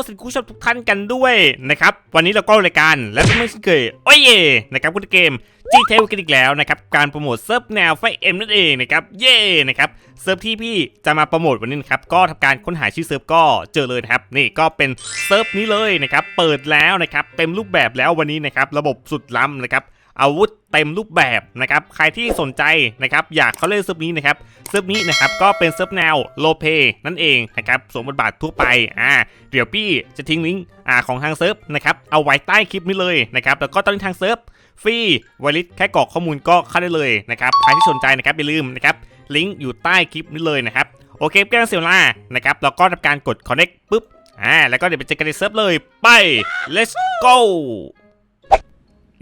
สวัสดีคุณผู้ชมทุกท่านกันด้วยนะครับวันนี้เราก็รายการและไม่เช่เคยโอ้ยเย่นะครับคุณเกมจีเทลกันอีกแล้วนะครับการโปรโมทเซิร์ฟแนวไฟเอ็มนั่นเองนะครับเย่นะครับเซิร์ฟที่พี่จะมาโปรโมทวันนี้นะครับก็ทำการค้นหาชื่อเซิร์ฟก็เจอเลยนะครับนี่ก็เป็นเซิร์ฟนี้เลยนะครับเปิดแล้วนะครับเต็มรูปแบบแล้ววันนี้นะครับระบบสุดล้ำนะครับ อาวุธเต็มรูปแบบนะครับใครที่สนใจนะครับอยากเข้าเล่นเซิร์ฟนี้นะครับเซิร์ฟนี้นะครับก็เป็นเซิร์ฟแนวโลเปนั่นเองนะครับสวมบทบาททั่วไปอ่าเดี๋ยวพี่จะทิ้งลิงก์อ่าของทางเซิร์ฟนะครับเอาไว้ใต้คลิปนี้เลยนะครับแล้วก็ตอนนี้ทางเซิร์ฟฟรีไวลิสแค่กรอกข้อมูลก็เข้าได้เลยนะครับใครที่สนใจนะครับอย่าลืมนะครับลิงก์อยู่ใต้คลิปนี้เลยนะครับโอเคเพื่อนเสียเวลานะครับเราก็ทำการกด connect ปุ๊บอ่าแล้วก็เดี๋ยวไปเจอกันในเซิร์ฟเลยไป let's go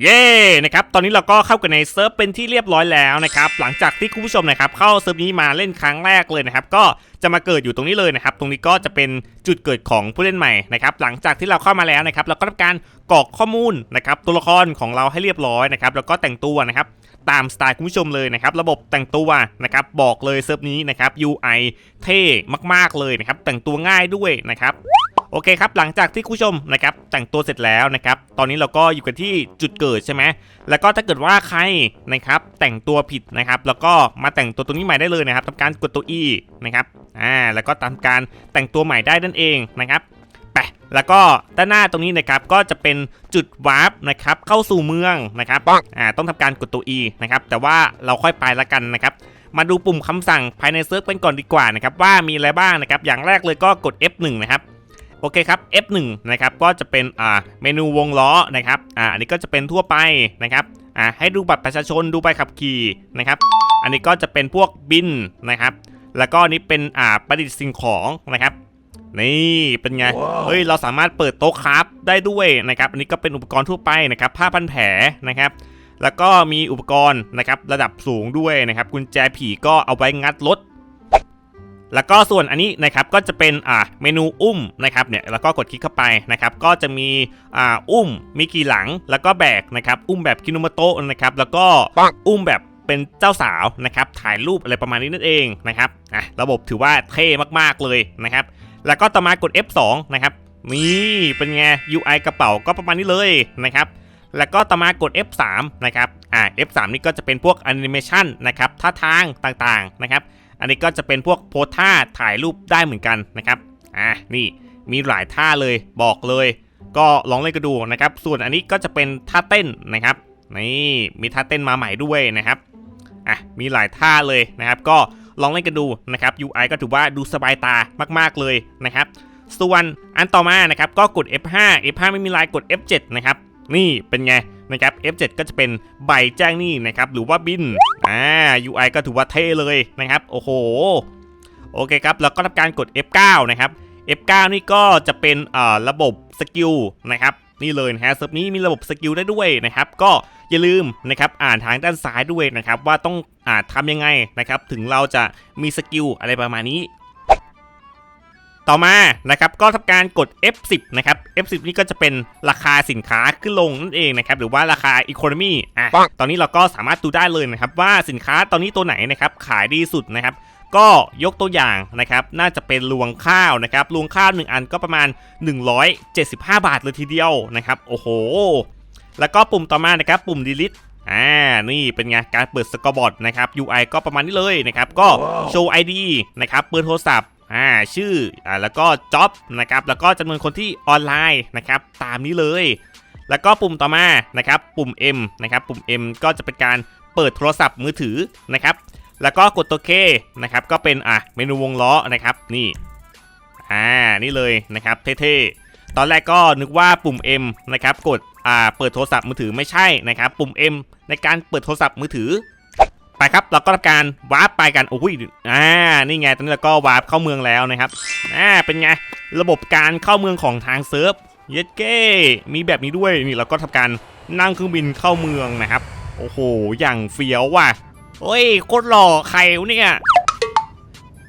เย้นะครับตอนนี้เราก็เข้ากันในเซิร์ฟเป็นที่เรียบร้อยแล้วนะครับหลังจากที่คุณผู้ชมนะครับเข้าเซิร์ฟนี้มาเล่นครั้งแรกเลยนะครับก็จะมาเกิดอยู่ตรงนี้เลยนะครับตรงนี้ก็จะเป็นจุดเกิดของผู้เล่นใหม่นะครับหลังจากที่เราเข้ามาแล้วนะครับเราก็ทำการกรอกข้อมูลนะครับตัวละครของเราให้เรียบร้อยนะครับแล้วก็แต่งตัวนะครับ ตามสไตล์คุณผู้ชมเลยนะครับ ระบบแต่งตัวนะครับบอกเลยเซิร์ฟนี้นะครับ UI เท่มากๆเลยนะครับ แต่งตัวง่ายด้วยนะครับโอเคครับหลังจากที่คุณผู้ชมนะครับแต่งตัวเสร็จแล้วนะครับตอนนี้เราก็อยู่กันที่จุดเกิดใช่ไหมแล้วก็ถ้าเกิดว่าใครนะครับแต่งตัวผิดนะครับแล้วก็มาแต่งตัวตรงนี้ใหม่ได้เลยนะครับทำการกดตัว E นะครับอ่าแล้วก็ทำการแต่งตัวใหม่ได้นั่นเองนะครับ แล้วก็ด้านหน้าตรงนี้นะครับก็จะเป็นจุดวาร์ปนะครับเข้าสู่เมืองนะครับอ่าต้องทำการกดตัว E นะครับแต่ว่าเราค่อยไปละกันนะครับมาดูปุ่มคำสั่งภายในเซิร์ฟกันก่อนดีกว่านะครับว่ามีอะไรบ้างนะครับอย่างแรกเลยก็กด F1 นะครับโอเคครับ F1 นะครับก็จะเป็นอ่าเมนูวงล้อนะครับอ่าอันนี้ก็จะเป็นทั่วไปนะครับอ่าให้ดูบัตรประชาชนดูใบขับขี่นะครับอันนี้ก็จะเป็นพวกบินนะครับแล้วก็อันนี้เป็นอ่าประดิษฐ์สิ่งของนะครับ นี่เป็นไง เฮ้ยเราสามารถเปิดโต๊ะคราฟได้ด้วยนะครับอันนี้ก็เป็นอุปกรณ์ทั่วไปนะครับผ้าพันแผลนะครับ แล้วก็มีอุปกรณ์นะครับระดับสูงด้วยนะครับกุญแจผีก็เอาไว้งัดรถแล้วก็ส่วนอันนี้นะครับก็จะเป็นอ่าเมนูอุ้มนะครับเนี่ยแล้วก็กดคลิกเข้าไปนะครับ ก็จะมีอ่าอุ้มมีกี่หลังแล้วก็แบกนะครับอุ้มแบบคิโนโมโตะนะครับแล้วก็อุ้มแบบเป็นเจ้าสาวนะครับถ่ายรูปอะไรประมาณนี้นั่นเองนะครับอะระบบถือว่าเท่มากๆเลยนะครับ แล้วก็ต่อมากด F2 นะครับนี่เป็นไง UI กระเป๋าก็ประมาณนี้เลยนะครับแล้วก็ต่อมากด F3 นะครับอ่า F3 นี่ก็จะเป็นพวกแอนิเมชันนะครับท่าทางต่างๆนะครับอันนี้ก็จะเป็นพวกโพสท่าถ่ายรูปได้เหมือนกันนะครับอะนี่มีหลายท่าเลยบอกเลย ก็ลองเล่นกันดูนะครับ ส่วนอันนี้ก็จะเป็นท่าเต้นนะครับนี่มีท่าเต้นมาใหม่ด้วยนะครับอะมีหลายท่าเลยนะครับ ก็ ลองเล่นกันดูนะครับ UI ก็ถือว่าดูสบายตามากๆเลยนะครับ ส่วนอันต่อมานะครับก็กด F5 F5 ไม่มีลายกด F7 นะครับนี่เป็นไงนะครับ F7 ก็จะเป็นใบแจ้งหนี้นะครับหรือว่าบินอ่า UI ก็ถือว่าเท่เลยนะครับ โอ้โหโอเคครับแล้วก็ทำการกด F9 นะครับ F9 นี่ก็จะเป็นระบบสกิลนะครับ นี่เลยนะฮะเซิร์ฟนี้มีระบบสกิลได้ด้วยนะครับ ก็อย่าลืมนะครับอ่านทางด้านซ้ายด้วยนะครับว่าต้องอ่านทำยังไงนะครับถึงเราจะมีสกิลอะไรประมาณนี้ต่อมานะครับก็ทำการกด F10 นะครับ F10 นี่ก็จะเป็นราคาสินค้าขึ้นลงนั่นเองนะครับหรือว่าราคา Economy อะตอนนี้เราก็สามารถดูได้เลยนะครับว่าสินค้าตอนนี้ตัวไหนนะครับขายดีสุดนะครับ ก็ยกตัวอย่างนะครับ น่าจะเป็นรวงข้าวนะครับรวงข้าว 1 อันก็ประมาณ 175 บาทเลยทีเดียวนะครับ โอ้โห แล้วก็ปุ่มต่อมานะครับปุ่ม delete อ่า นี่เป็นไง การเปิดสกอร์บอร์ดนะครับ UI ก็ประมาณนี้เลยนะครับ ก็โชว์ ID นะครับเบอร์โทรศัพท์อ่าชื่ออ่าแล้วก็ job นะครับแล้วก็จำนวนคนที่ออนไลน์นะครับตามนี้เลย แล้วก็ปุ่มต่อมานะครับปุ่ม M นะครับปุ่ม M ก็จะเป็นการเปิดโทรศัพท์มือถือนะครับ แล้วก็กดตัว K นะครับก็เป็นอะเมนูวงล้อนะครับนี่อ่านี่เลยนะครับเท่ๆตอนแรกก็นึกว่าปุ่ม M นะครับกดอ่าเปิดโทรศัพท์มือถือไม่ใช่นะครับปุ่ม M ในการเปิดโทรศัพท์มือถือไปครับเราก็ทำการวาร์ปไปกันโอ้ยอ่านี่ไงตอนนี้เราก็วาร์ปเข้าเมืองแล้วนะครับอ่าเป็นไงระบบการเข้าเมืองของทางเซิร์ฟเย็ดเก้มีแบบนี้ด้วยนี่เราก็ทำการนั่งเครื่องบินเข้าเมืองนะครับ โอ้โห อย่างเฟี้ยวว่ะ เฮ้ยโคตรหล่อใครวะเนี่ย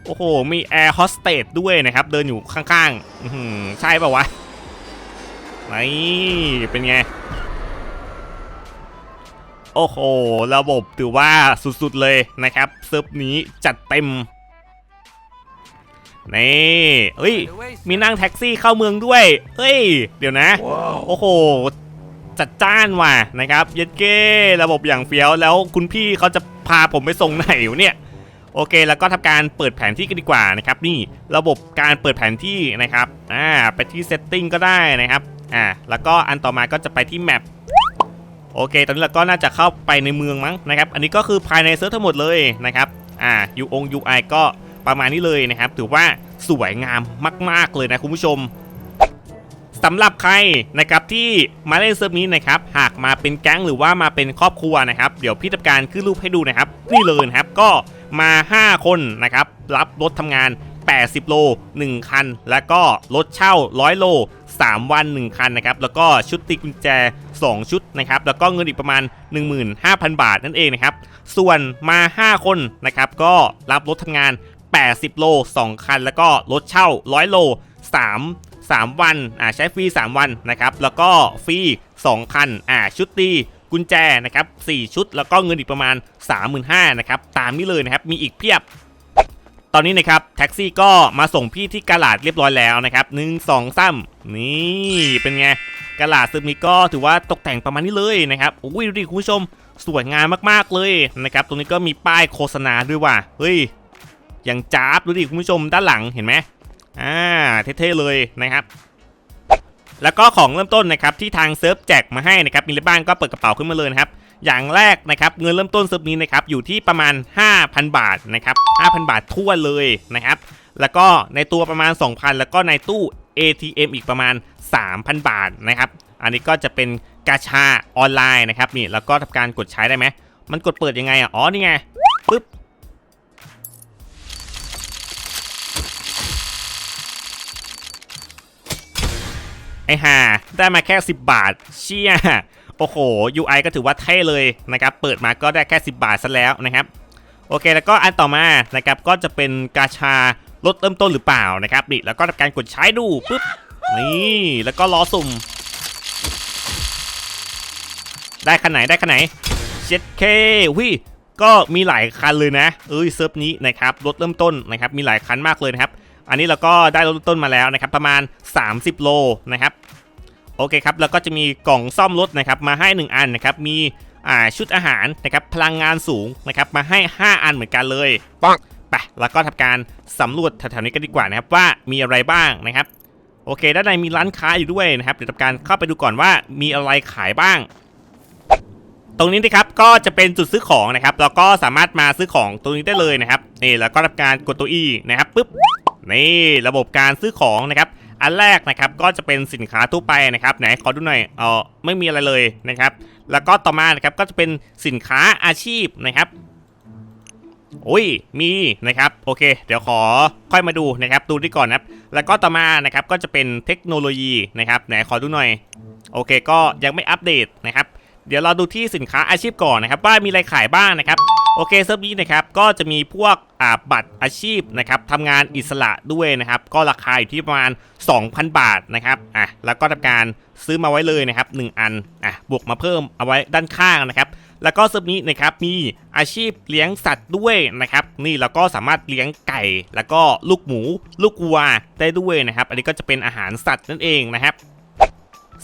โอ้โห มีแอร์โฮสเตสด้วยนะครับ เดินอยู่ข้างๆอื้อหือใช่ป่าวะนี่เป็นไง โอ้โห ระบบถือว่าสุดๆเลยนะครับเซิร์ฟนี้จัดเต็มนี่เฮ้ย มีนั่งแท็กซี่เข้าเมืองด้วย เฮ้ย เดี๋ยวนะ โอ้โห จัดจ้านว่ะนะครับเย็ดเก้ระบบอย่างเฟี้ยวแล้วคุณพี่เขาจะพาผมไปส่งไหนวะเนี่ยโอเค แล้วก็ทำการเปิดแผนที่กันดีกว่านะครับนี่ระบบการเปิดแผนที่นะครับอ่าไปที่ setting ก็ได้นะครับอ่าแล้วก็อันต่อมาก็จะไปที่ map โอเค ตอนนี้เราก็น่าจะเข้าไปในเมืองมั้งนะครับ อันนี้ก็คือภายในเซิร์ฟทั้งหมดเลยนะครับอ่า u อง UI ก็ประมาณนี้เลยนะครับ ถือว่าสวยงามมาก ๆ เลยนะคุณผู้ชม สำหรับใครนะครับที่มาเล่นเซิร์ฟนี้นะครับหากมาเป็นแก๊งหรือว่ามาเป็นครอบครัวนะครับเดี๋ยวพี่ทำการขึ้นรูปให้ดูนะครับนี่เลยนะครับก็มา 5 คนนะครับรับรถทำงาน 80 โล 1 คัน แล้วก็รถเช่า 100 โล 3 วัน 1 คันนะครับแล้วก็ชุดตีกุญแจ 2 ชุดนะครับแล้วก็เงินอีกประมาณ 15,000 บาทนั่นเองนะครับส่วนมา 5 คนนะครับก็รับรถทำงาน 80 โล 2 คัน แล้วก็รถเช่า 100 โล 3 3 วันอ่าใช้ฟรี 3 วันนะครับ แล้วก็ฟรี2คันอ่าชุดตีกุญแจนะครับ4ชุด แล้วก็เงินอีกประมาณ 35,000นะครับตามนี้เลยนะครับมีอีกเพียบตอนนี้นะครับแท็กซี่ก็มาส่งพี่ที่กาลาดเรียบร้อยแล้วนะครับหนึ่งสองสามนี่เป็นไงกาลาดซึมนี้ก็ถือว่าตกแต่งประมาณนี้เลยนะครับอุ้ยดูดิคุณผู้ชมสวยงามมากๆเลยนะครับตรงนี้ก็มีป้ายโฆษณาด้วยว่ะเฮ้ยอย่างจ้าบดูดิคุณผู้ชมด้านหลังเห็นไหม อ่าเท่ๆเลยนะครับแล้วก็ของเริ่มต้นนะครับที่ทางเซิร์ฟแจกมาให้นะครับมีอะไรบ้างก็เปิดกระเป๋าขึ้นมาเลยนะครับอย่างแรกนะครับเงินเริ่มต้นเซิร์ฟนี้นะครับอยู่ที่ประมาณ 5,000 บาทนะครับ5,000 บาททั่วเลยนะครับแล้วก็ในตัวประมาณ 2,000 แล้วก็ในตู้ ATM อีกประมาณ 3,000 บาทนะครับอันนี้ก็จะเป็นกาชาออนไลน์นะครับนี่แล้วก็ทำการกดใช้ได้ไหมมันกดเปิดยังไงอะอ๋อนี่ไงปึ๊บ ไอห่าได้มาแค่ 10 บาท เชี่ยโอ้โห UI ก็ถือว่าเท่เลยนะครับ เปิดมาก็ได้แค่ 10 บาทซะแล้วนะครับ โอเค แล้วก็อันต่อมานะครับ ก็จะเป็นกาชาลดเริ่มต้นหรือเปล่านะครับนี่แล้วก็ทำการกดใช้ดูปุ๊บ นี่ แล้วก็รอสุ่ม ได้คันไหนได้คันไหนเจ็ดเควิก็มีหลายคันเลยนะ เอ้ยเซิร์ฟนี้นะครับรถเริ่มต้นนะครับ มีหลายคันมากเลยนะครับ อันนี้เราก็ได้รถเริ่มต้นมาแล้วนะครับ ประมาณ 30 โลนะครับ โอเคครับแล้วก็จะมีกล่องซ่อมรถนะครับมาให้ 1 อันนะครับมีอ่าชุดอาหารนะครับพลังงานสูงนะครับมาให้ 5 อันเหมือนกันเลยปังไปแล้วก็ทำการสำรวจแถวๆนี้กันดีกว่านะครับว่ามีอะไรบ้างนะครับ โอเค ด้านในมีร้านค้าอยู่ด้วยนะครับเดี๋ยวทำการเข้าไปดูก่อนว่ามีอะไรขายบ้าง ตรงนี้นะครับก็จะเป็นจุดซื้อของนะครับแล้วก็สามารถมาซื้อของตรงนี้ได้เลยนะครับนี่แล้วก็ทำการกดตัว E นะครับปุ๊บนี่ระบบการซื้อของนะครับ อันแรกนะครับก็จะเป็นสินค้าทั่วไปนะครับไหนขอดูหน่อยเออไม่มีอะไรเลยนะครับ แล้วก็ต่อมานะครับก็จะเป็นสินค้าอาชีพนะครับโอ้ยมีนะครับโอเค เดี๋ยวขอค่อยมาดูนะครับ ดูที่ก่อนนะครับ แล้วก็ต่อมานะครับก็จะเป็นเทคโนโลยีนะครับไหนขอดูหน่อยโอเค ก็ยังไม่อัปเดตนะครับ เดี๋ยวเราดูที่สินค้าอาชีพก่อนนะครับ ว่ามีอะไรขายบ้างนะครับ โอเคเซิร์ฟนี้นะครับก็จะมีพวกอ่าบัตรอาชีพนะครับทำงานอิสระด้วยนะครับก็ราคาอยู่ที่ประมาณ 2,000 บาทนะครับอะแล้วก็ทำการซื้อมาไว้เลยนะครับ 1 อันอะบวกมาเพิ่มเอาไว้ด้านข้างนะครับแล้วก็เซิร์ฟนี้นะครับมีอาชีพเลี้ยงสัตว์ด้วยนะครับนี่เราก็สามารถเลี้ยงไก่ แล้วก็ลูกหมู ลูกวัวได้ด้วยนะครับ อันนี้ก็จะเป็นอาหารสัตว์นั่นเองนะครับ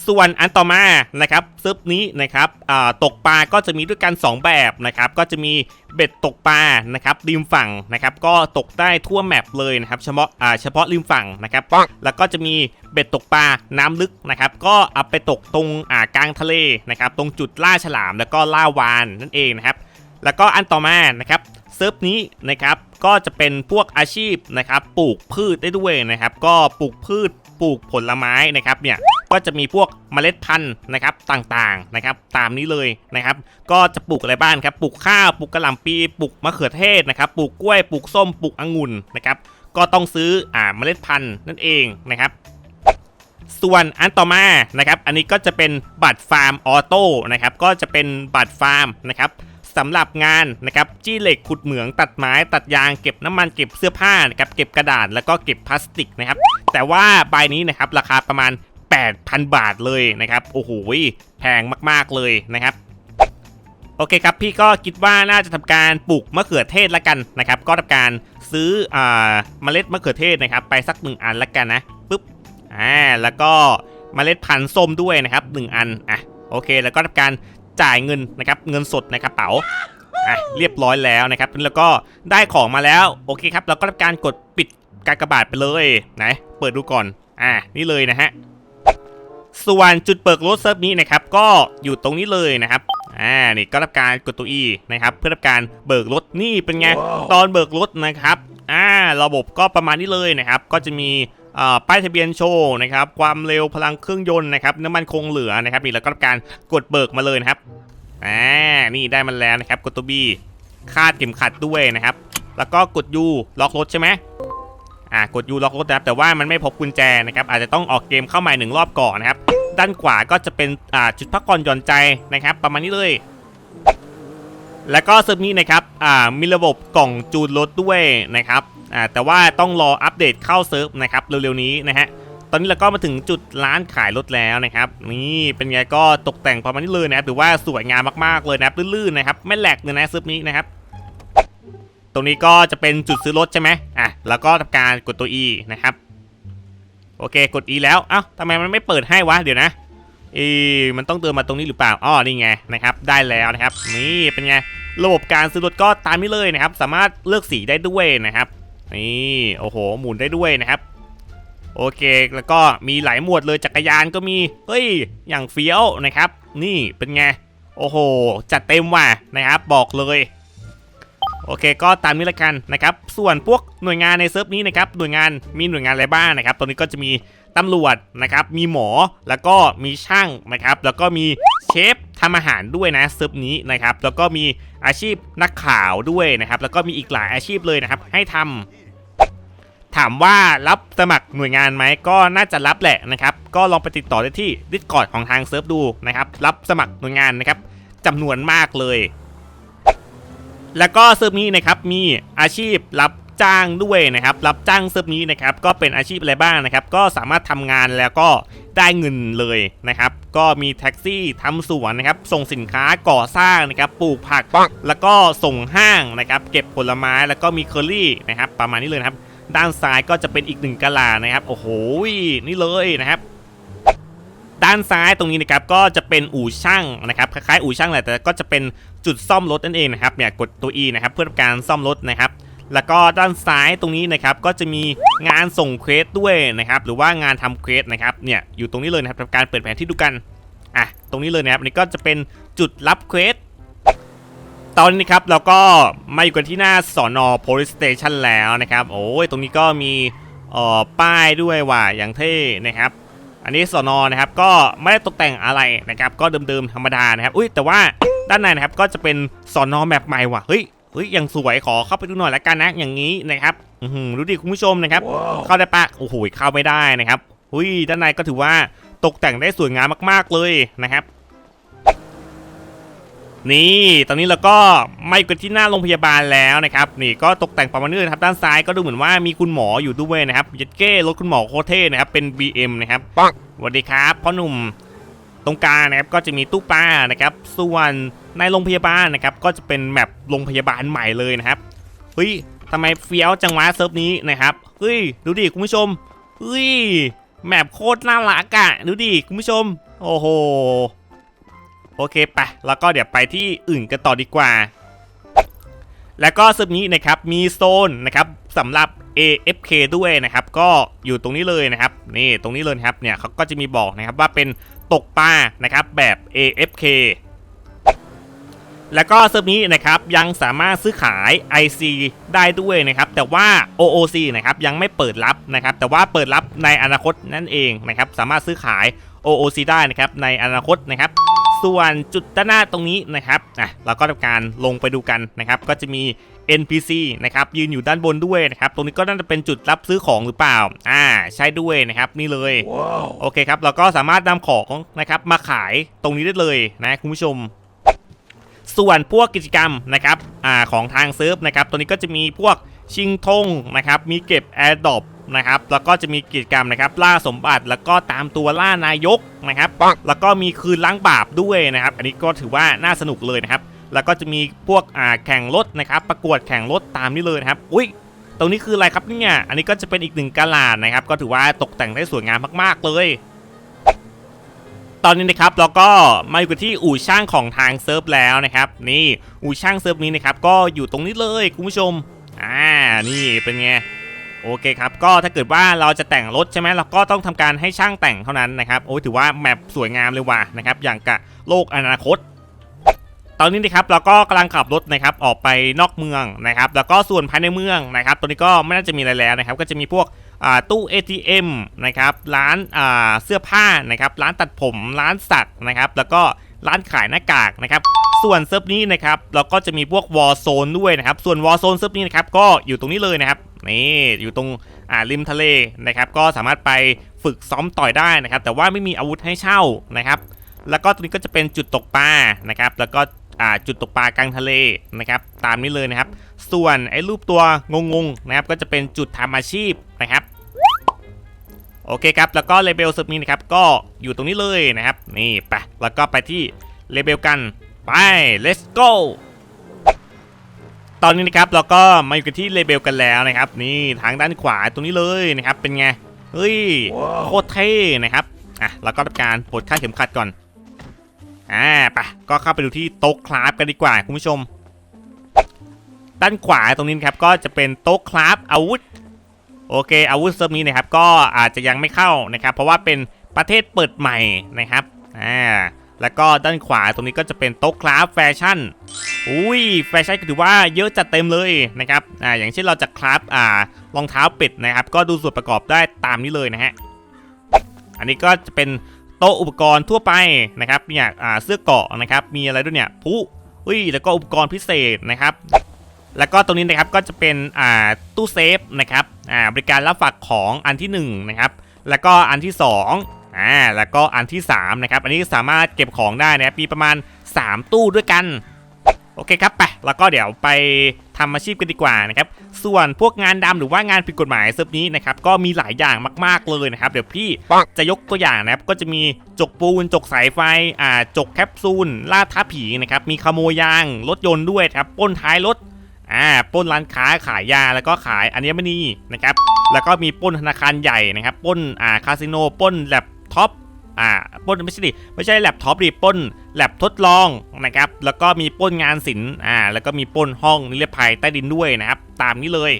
ส่วนอันต่อมานะครับซึบนี้นะครับอ่าตกปลาก็จะมีด้วยกัน 2 แบบนะครับก็จะมีเบ็ดตกปลานะครับริมฝั่งนะครับก็ตกได้ทั่วแมปเลยนะครับเฉพาะอ่าเฉพาะริมฝั่งนะครับแล้วก็จะมีเบ็ดตกปลาน้ำลึกนะครับก็เอาไปตกตรงอ่ากลางทะเลนะครับตรงจุดล่าฉลามแล้วก็ล่าวานนั่นเองนะครับแล้วก็อันต่อมานะครับเซิร์ฟนี้นะครับก็จะเป็นพวกอาชีพนะครับปลูกพืชได้ด้วยนะครับก็ปลูกพืช ปลูกผลไม้นะครับเนี่ยก็จะมีพวกเมล็ดพันธุ์นะครับต่างๆนะครับตามนี้เลยนะครับ ก็จะปลูกอะไรบ้างครับปลูกข้าวปลูกกระหล่ำปีปลูกมะเขือเทศนะครับปลูกกล้วยปลูกส้มปลูกองุ่นนะครับก็ต้องซื้ออ่าเมล็ดพันธุ์นั่นเองนะครับส่วนอันต่อมานะครับ อันนี้ก็จะเป็นบัตรฟาร์มออโต้นะครับ ก็จะเป็นบัตรฟาร์มนะครับ สำหรับงานนะครับจี้เหล็กขุดเหมืองตัดไม้ตัดยางเก็บน้ำมันเก็บเสื้อผ้านะครับเก็บกระดาษแล้วก็เก็บพลาสติกนะครับแต่ว่าใบนี้นะครับราคาประมาณ 8,000 บาทเลยนะครับโอ้โหแพงมากๆเลยนะครับโอเคครับพี่ก็คิดว่าน่าจะทำการปลูกมะเขือเทศละกันนะครับ ก็ทำการซื้ออเมล็ดมะเขือเทศนะครับ ไปสักหนึ่งอันละกันนะปุ๊บอ่าแล้วก็เมล็ดพันธุ์ส้มด้วยนะครับหนึ่งอันอะโอเค แล้วก็ทำการ จ่ายเงินนะครับเงินสดในกระเป๋าอะเรียบร้อยแล้วนะครับแล้วก็ได้ของมาแล้วโอเคครับเราก็ทำการกดปิดการกระบาดไปเลยนะเปิดดูก่อนอ่านี่เลยนะฮะส่วนจุดเปิดรถเซิร์ฟนี้นะครับก็อยู่ตรงนี้เลยนะครับอ่านี่ก็รับการกดตัว E นะครับเพื่อรับการเบิกรถนี่เป็นไงตอนเบิกรถนะครับอ่าระบบก็ประมาณนี้เลยนะครับ ก็จะมีอ่า ป้ายทะเบียนโชว์นะครับความเร็วพลังเครื่องยนต์นะครับน้ำมันคงเหลือนะครับนี่แล้วก็รับการกดเบิกมาเลยนะครับอ่านี่ได้มันแล้วนะครับกดตัว B คาดเข็มขัดด้วยนะครับ แล้วก็กด U ล็อกรถใช่ไหมอ่ากด U ล็อกรถนะครับแต่ว่ามันไม่พบกุญแจนะครับอาจจะต้องออกเกมเข้าใหม่หนึ่งรอบก่อนนะครับด้านขวาก็จะเป็นอ่าจุดพักผ่อนหย่อนใจนะครับ ประมาณนี้เลย แล้วก็เซิร์ฟนี้นะครับอ่ามีระบบกล่องจูนรถด้วยนะครับ อ่าแต่ว่าต้องรออัปเดตเข้าเซิร์ฟนะครับเร็วๆนี้นะฮะตอนนี้เราก็มาถึงจุดร้านขายรถแล้วนะครับนี่เป็นไงก็ตกแต่งประมาณนี้เลยนะครับถือว่าสวยงามมากๆเลยนะครับลื่นๆนะครับไม่แหลกเลยนะเซิร์ฟนี้นะครับตรงนี้ก็จะเป็นจุดซื้อรถใช่ไหมอะแล้วก็ทำการกดตัว E นะครับโอเคกด E แล้วเอ้าทำไมมันไม่เปิดให้วะเดี๋ยวนะเออมันต้องเดินมาตรงนี้หรือเปล่าอ้อนี่ไงนะครับได้แล้วนะครับนี่เป็นไงระบบการซื้อรถก็ตามนี้เลยนะครับ สามารถเลือกสีได้ด้วยนะครับ นี่โอ้โหหมุนได้ด้วยนะครับ โอเคแล้วก็มีหลายหมวดเลยจักรยานก็มีเฮ้ยอย่างเฟี้ยวนะครับ นี่เป็นไงโอ้โหจัดเต็มว่ะนะครับ บอกเลย โอเค ก็ตามนี้ละกันนะครับ ส่วนพวกหน่วยงานในเซิร์ฟนี้นะครับ หน่วยงานมีหน่วยงานอะไรบ้างนะครับตรงนี้ก็จะมีตำรวจนะครับ มีหมอ แล้วก็มีช่างนะครับ แล้วก็มีเชฟทำอาหารด้วยนะเซิร์ฟนี้นะครับ แล้วก็มีอาชีพนักข่าวด้วยนะครับ แล้วก็มีอีกหลายอาชีพเลยนะครับ ให้ทำถามว่ารับสมัครหน่วยงานไหม ก็น่าจะรับแหละนะครับ ก็ลองไปติดต่อได้ที่ Discord ของทางเซิร์ฟดูนะครับ รับสมัครหน่วยงานนะครับจำนวนมากเลย แล้วก็เซิร์ฟนี้นะครับมีอาชีพรับจ้างด้วยนะครับรับจ้างเซิร์ฟนี้นะครับก็เป็นอาชีพอะไรบ้างนะครับ ก็สามารถทำงานแล้วก็ได้เงินเลยนะครับ ก็มีแท็กซี่ทำสวนนะครับ ส่งสินค้าก่อสร้างนะครับ ปลูกผักแล้วก็ส่งห้างนะครับ เก็บผลไม้แล้วก็มีเคอรี่นะครับ ประมาณนี้เลยนะครับ ด้านซ้ายก็จะเป็นอีกหนึ่งกะลานะครับ โอ้โหนี่เลยนะครับด้านซ้ายตรงนี้นะครับก็จะเป็นอู่ช่างนะครับคล้ายๆอู่ช่างแหละแต่ก็จะเป็น จุดซ่อมรถนั่นเองนะครับเนี่ยกดตัว E นะครับเพื่อการซ่อมรถนะครับ แล้วก็ด้านซ้ายตรงนี้นะครับก็จะมีงานส่งเควสด้วยนะครับ หรือว่างานทำเควสนะครับเนี่ยอยู่ตรงนี้เลยนะครับทำการเปิดแผนที่ดูกันอะตรงนี้เลยนะครับนนี้ก็จะเป็นจุดรับเควสตอนนี้ครับเราก็มาอยู่กันที่หน้าสอนอ police station แล้วนะครับ โอ้ยตรงนี้ก็มีเอ่อป้ายด้วยว่ะอย่างเท่นะครับ อันนี้สอนอนะครับก็ไม่ได้ตกแต่งอะไรนะครับ ก็เดิมๆธรรมดานะครับ อุ้ยแต่ว่า ด้านในนะครับก็จะเป็นสอนอแบบใหม่ว่ะเฮ้ยเฮ้ยยังสวยขอเข้าไปดูหน่อยละกันนะอย่างนี้นะครับอือหือดูดิคุณผู้ชมนะครับ เข้าได้ปะโอ้โหเข้าไม่ได้นะครับอุ้ยด้านในก็ถือว่าตกแต่งได้สวยงามมาก ๆเลยนะครับ นี่ ตอนนี้เราก็มาอยู่กันที่หน้าโรงพยาบาลแล้วนะครับ นี่ก็ตกแต่งประมาณนี้เลยครับ ด้านซ้ายก็ดูเหมือนว่ามีคุณหมออยู่ด้วยนะครับยัดเก้รถคุณหมอโคตรเท่นะครับเป็น BM นะครับปังสวัสดีครับพ่อหนุ่ม ตรงกลางนะครับก็จะมีตู้ปลานะครับ ส่วนในโรงพยาบาลนะครับ ก็จะเป็นแมปโรงพยาบาลใหม่เลยนะครับเฮ้ยทำไมเฟี้ยวจังวะเซิร์ฟนี้นะครับเฮ้ยดูดิคุณผู้ชมเฮ้ยแมปโคตรน่ารักอะดูดิคุณผู้ชม โอ้โหโอเคไปแล้วก็เดี๋ยวไปที่อื่นกันต่อดีกว่า แล้วก็เซิร์ฟนี้นะครับมีโซนนะครับสำหรับ AFK ด้วยนะครับ ก็อยู่ตรงนี้เลยนะครับนี่ตรงนี้เลยครับเนี่ยเขาก็จะมีบอกนะครับว่าเป็น ตกปลานะครับแบบ AFK แล้วก็เซิร์ฟนี้นะครับยังสามารถซื้อขาย IC ได้ด้วยนะครับ แต่ว่า OOC นะครับยังไม่เปิดรับนะครับ แต่ว่าเปิดรับในอนาคตนั่นเองนะครับ สามารถซื้อขาย OOC ได้นะครับในอนาคตนะครับ ส่วนจุดด้านหน้าตรงนี้นะครับอะเราก็ทำการลงไปดูกันนะครับ ก็จะมี NPC นะครับยืนอยู่ด้านบนด้วยนะครับ ตรงนี้ก็น่าจะเป็นจุดรับซื้อของหรือเปล่า อ่า ใช่ด้วยนะครับนี่เลยโอเคครับ เราก็สามารถนำของนะครับมาขายตรงนี้ได้เลยนะคุณผู้ชม ส่วนพวกกิจกรรมนะครับอ่าของทางเซิร์ฟนะครับ ตัวนี้ก็จะมีพวกชิงธงนะครับ มีเก็บแอร์ดรอป นะครับ แล้วก็จะมีกิจกรรมนะครับ ล่าสมบัติแล้วก็ตามตัวล่านายกนะครับปังแล้วก็มีคืนล้างบาปด้วยนะครับ อันนี้ก็ถือว่าน่าสนุกเลยนะครับ แล้วก็จะมีพวกอ่าแข่งรถนะครับ ประกวดแข่งรถตามนี้เลยนะครับ อุ้ยตรงนี้คืออะไรครับเนี่ย อันนี้ก็จะเป็นอีกหนึ่งกาลาดนะครับ ก็ถือว่าตกแต่งได้สวยงามมากๆเลย ตอนนี้นะครับเราก็มาอยู่กันที่อู่ช่างของทางเซิร์ฟแล้วนะครับ นี่อู่ช่างเซิร์ฟนี้นะครับก็อยู่ตรงนี้เลยคุณผู้ชม อ่า นี่เป็นไง โอเคครับ ก็ถ้าเกิดว่าเราจะแต่งรถใช่ไหมเราก็ต้องทำการให้ช่างแต่งเท่านั้นนะครับ โอ้ถือว่าแมปสวยงามเลยว่ะนะครับ อย่างกับโลกอนาคต ตอนนี้นะครับเราก็กำลังขับรถนะครับออกไปนอกเมืองนะครับ แล้วก็ส่วนภายในเมืองนะครับตัวนี้ก็ไม่น่าจะมีอะไรแล้วนะครับ ก็จะมีพวกตู้ ATM นะครับ ร้านเสื้อผ้านะครับ ร้านตัดผม ร้านสักนะครับ แล้วก็ ร้านขายหน้ากากนะครับส่วนเซิร์ฟนี้นะครับเราก็จะมีพวกวอลโซนด้วยนะครับ ส่วนวอลโซนเซิร์ฟนี้นะครับก็อยู่ตรงนี้เลยนะครับนี่อยู่ตรงอ่าริมทะเลนะครับ ก็สามารถไปฝึกซ้อมต่อยได้นะครับ แต่ว่าไม่มีอาวุธให้เช่านะครับ แล้วก็ตรงนี้ก็จะเป็นจุดตกปลานะครับ แล้วก็อ่าจุดตกปลากลางทะเลนะครับ ตามนี้เลยนะครับ ส่วนไอ้รูปตัวงงๆนะครับ ก็จะเป็นจุดทำอาชีพนะครับ โอเคครับ แล้วก็เลเบลเซิร์ฟนี้นะครับ ก็อยู่ตรงนี้เลยนะครับ นี่ไป แล้วก็ไปที่เลเบลกัน ไป let's go ตอนนี้นะครับเราก็มาอยู่กันที่เลเบลกันแล้วนะครับ นี่ทางด้านขวาตรงนี้เลยนะครับ เป็นไง เฮ้ย โคตรเท่นะครับ อะเราก็ทำการปลดค่าดเข็มขัดก่อน อ่าไปะก็เข้าไปดูที่โต๊ะคราฟกันดีกว่าคุณผู้ชม ด้านขวาตรงนี้นะครับ ก็จะเป็นโต๊ะคราฟอาวุธ โอเค อาวุธเซิร์ฟนี้นะครับก็อาจจะยังไม่เข้านะครับ เพราะว่าเป็นประเทศเปิดใหม่นะครับอ่าแล้วก็ด้านขวาตรงนี้ก็จะเป็นโต๊ะคราฟแฟชั่นอุ้ยแฟชั่นก็ถือว่าเยอะจัดเต็มเลยนะครับอ่าอย่างเช่นเราจะคราฟอ่ารองเท้าเป็ดนะครับ ก็ดูส่วนประกอบได้ตามนี้เลยนะฮะอันนี้ก็จะเป็นโต๊ะอุปกรณ์ทั่วไปนะครับเนี่ยอ่าเสื้อเกาะนะครับมีอะไรด้วยเนี่ยผู้อุ้ยแล้วก็อุปกรณ์พิเศษนะครับ แล้วก็ตรงนี้นะครับก็จะเป็นอ่าตู้เซฟนะครับอ่าบริการรับฝากของอันที่หนึ่งนะครับแล้วก็อันที่สองอ่าแล้วก็อันที่สามนะครับอันนี้สามารถเก็บของได้นะครับมีประมาณ 3 ตู้ด้วยกันโอเคครับไปแล้วก็เดี๋ยวไปทำอาชีพกันดีกว่านะครับส่วนพวกงานดำหรือว่างานผิดกฎหมายเซิร์ฟนี้นะครับก็มีหลายอย่างมาก ๆเลยนะครับ เดี๋ยวพี่ปังจะยกตัวอย่างนะครับก็จะมีจกปูนจกสายไฟอ่าจกแคปซูลล่าท้าผีนะครับมีขโมยยางรถยนต์ด้วยครับปล้นท้ายรถ อ่าปล้นร้านค้าขายยาแล้วก็ขายอัญมณีนะครับ แล้วก็มีปล้นธนาคารใหญ่นะครับปล้นอ่าคาสิโนปล้นแล็ปท็อปอ่าปล้นไม่ใช่ดิไม่ใช่แล็ปท็อปดิปล้นแล็ปทดลองนะครับ แล้วก็มีปล้นงานศิลป์อ่าแล้วก็มีปล้นห้องนิรภัยใต้ดินด้วยนะครับ ตามนี้เลย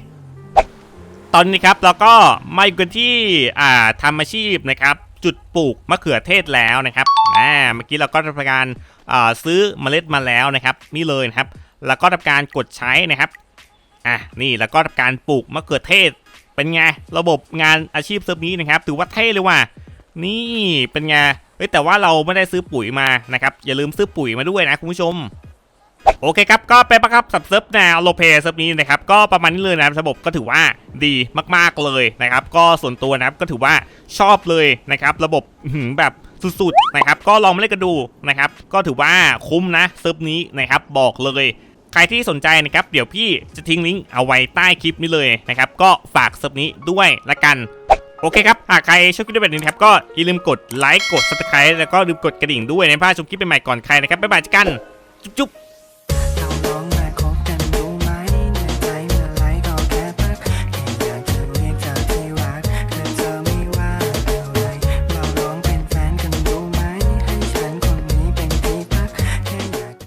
ตอนนี้ครับเราก็มาอยู่กันที่อ่าทำอาชีพนะครับจุดปลูกมะเขือเทศแล้วนะครับอ่าเมื่อกี้เราก็ทำการอ่าซื้อเมล็ดมาแล้วนะครับ นี่เลยนะครับ แล้วก็ทำการกดใช้นะครับอะนี่แล้วก็ทำการปลูกมะเขือเทศ เป็นไงระบบงานอาชีพเซิร์ฟนี้นะครับถือว่าเท่เลยว่ะนี่เป็นไงเฮ้ยแต่ว่าเราไม่ได้ซื้อปุ๋ยมานะครับอย่าลืมซื้อปุ๋ยมาด้วยนะคุณผู้ชมโอเคครับ ก็เป็นปะครับสับเซิร์ฟแนวโลเปเซิร์ฟนี้นะครับ ก็ประมาณนี้เลยนะครับระบบก็ถือว่าดีมากๆเลยนะครับ ก็ส่วนตัวนะครับก็ถือว่าชอบเลยนะครับ ระบบหืแบบสุดๆนะครับ ก็ลองมาเล่นกันดูนะครับ ก็ถือว่าคุ้มนะเซิร์ฟนี้นะครับบอกเลย ใครที่สนใจนะครับเดี๋ยวพี่จะทิ้งลิงก์เอาไว้ใต้คลิปนี้เลยนะครับก็ฝากเซิร์ฟนี้ด้วยละกันโอเคครับ หากใครชอบคลิปแบบนี้ครับ ก็อย่าลืมกดไลค์ กด subscribe แล้วก็ลืมกดกระดิ่งด้วยในพาชมคลิปใหม่ๆก่อนใครนะครับ บ๊ายบายกัน จุ๊บ